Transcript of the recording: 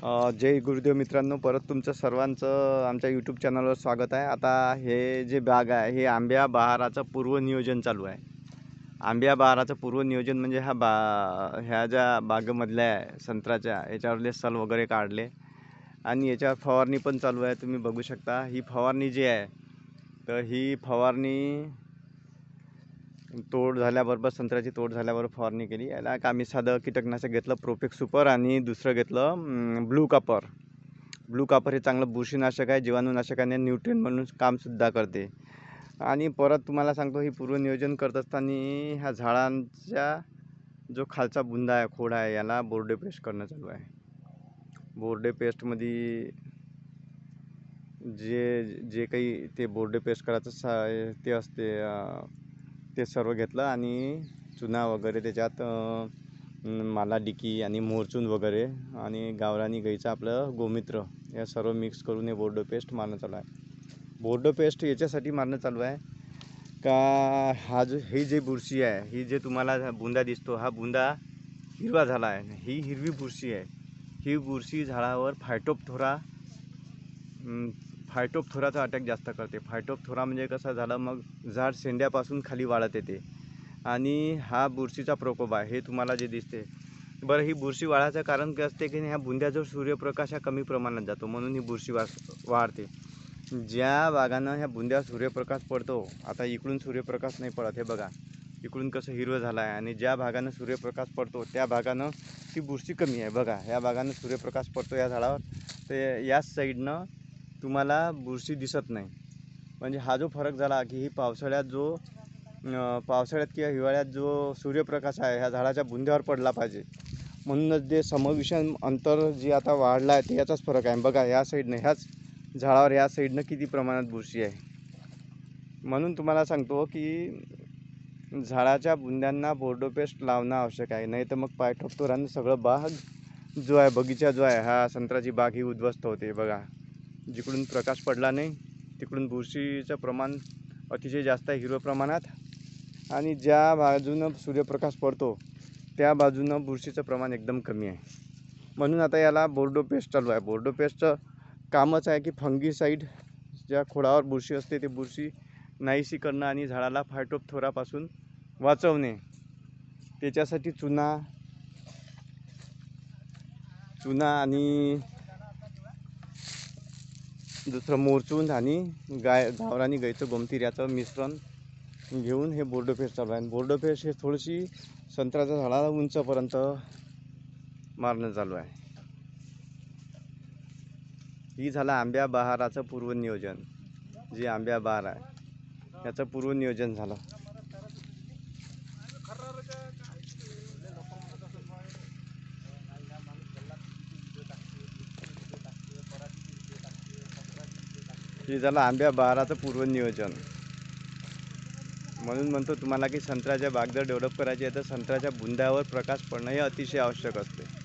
जय गुरुदेव मित्रांनो परत तुमचं सर्वांचं आमच्या यूट्यूब चॅनलवर स्वागत आहे. आता हे जे बाग आहे हे आंब्या बहाराचं पूर्वनियोजन चालू आहे. आंब्या बहाराचं पूर्वनियोजन म्हणजे हा बा ह्या ज्या बागेमधल्या आहे संत्र्याच्या याच्यावरले सल वगैरे काढले. आणि याच्यावर फवारणी पण चालू आहे तुम्ही बघू शकता. ही फवारणी जी आहे तर ही फवारणी तोड झाल्याबरोबर संत्र्याची तोड झाल्याबरोबर फवारणी केली. याला एक आम्ही साधं कीटकनाशक घेतलं प्रोफेक्स सुपर आणि दुसरं घेतलं ब्लू कापर ब्लू कापर हे चांगलं बुरशीनाशक आहे जीवाणूनाशक आणि न्यूट्रिएंट म्हणून कामसुद्धा करते. आणि परत तुम्हाला सांगतो ही पूर्वनियोजन करत असताना ह्या झाडांच्या जो खालचा बुंदा आहे खोड आहे याला बोर्डे पेस्ट करणं चालू आहे. बोर्डे पेस्टमध्ये जे जे काही ते बोर्डे पेस्ट करायचं सा ते असते ते सर्व घेतलं आणि चुना वगैरे त्याच्यात माला डिकी आणि मोरचून वगैरे आणि गावरानी गाईचं आपलं गोमित्र या सर्व मिक्स करून हे बोर्डो पेस्ट मारणं चालू आहे. बोर्डो पेस्ट याच्यासाठी मारणं चालू आहे का हा जो ही जी बुरशी आहे ही जे तुम्हाला बुंदा दिसतो हा बुंदा हिरवा झाला आहे. ही हिरवी बुरशी आहे. ही बुरशी झाडावर फायटोपथोरा अं, फायटोपथोराचा अटॅक जास्त करते. फायटोपथोरा म्हणजे कसं झालं मग झाड शेंड्यापासून खाली वाढत येते. आणि हा बुरशीचा प्रकोप आहे हे तुम्हाला जे दिसते. बरं ही बुरशी वाढायचं कारण काय असते की ह्या बुंद्याजवळ सूर्यप्रकाश हा कमी प्रमाणात जातो म्हणून ही बुरशी वा वाढते. ज्या बागांना ह्या बुंद्या सूर्यप्रकाश पडतो आता इकडून सूर्यप्रकाश नाही पडत हे बघा. इकडून कसं हिरवं झालं आहे आणि ज्या भागानं सूर्यप्रकाश पडतो त्या भागानं ती बुरशी कमी आहे. बघा ह्या भागानं सूर्यप्रकाश पडतो या झाडावर. तर याच साईडनं तुम्हाला बुरशी दिसत नाही. म्हणजे हा जो फरक झाला की ही पावसाळ्यात जो पावसाळ्यात किंवा हिवाळ्यात जो सूर्यप्रकाश आहे ह्या झाडाच्या बुंद्यावर पडला पाहिजे. म्हणूनच जे समविषम अंतर जे आता वाढलं आहे ते याचाच फरक आहे. बघा या साईडनं ह्याच झाडावर ह्या साईडनं किती प्रमाणात बुरशी आहे. म्हणून तुम्हाला सांगतो की झाडाच्या बुंद्यांना बोर्डो पेस्ट लावणं आवश्यक आहे. नाही तर मग पाय ठोकतो राहणं सगळं बाग जो आहे बगीचा जो आहे हा संत्र्याची बाग ही उद्ध्वस्त होते बघा. जिकडून प्रकाश पडला नाही तिकडून बुरशीचं प्रमाण अतिशय जास्त आहे हिरव्या प्रमाणात. आणि ज्या बाजूनं सूर्यप्रकाश पडतो त्या बाजूनं बुरशीचं प्रमाण एकदम कमी आहे. म्हणून आता याला बोर्डो पेस्ट चालू आहे. बोर्डो पेस्टचं कामच आहे की फंगीसाईड ज्या खोडावर बुरशी असते ते बुरशी नाहीशी करणं आणि झाडाला फायटोपथोरापासून वाचवणे. त्याच्यासाठी चुना चुना आणि दुसरं मोरचून आणि गाय गावरानी गायचं गमतीर याचं मिश्रण घेऊन हे बोर्डो पेस्ट चालू आहे. आणि बोर्डो पेस्ट हे थोडीशी संत्र्याच्या झाडाला उंचपर्यंत मारणं चालू आहे. ही झालं आंब्या बहाराचं पूर्वनियोजन. जे आंब्या बहार आहे याचं पूर्वनियोजन झालं. हे झालं आंब्या बहाराचं पूर्वनियोजन. म्हणून म्हणतो तुम्हाला की संत्र्याच्या बाग जर डेव्हलप करायची आहे तर संत्र्याच्या बुंद्यावर प्रकाश पडणं हे अतिशय आवश्यक असते.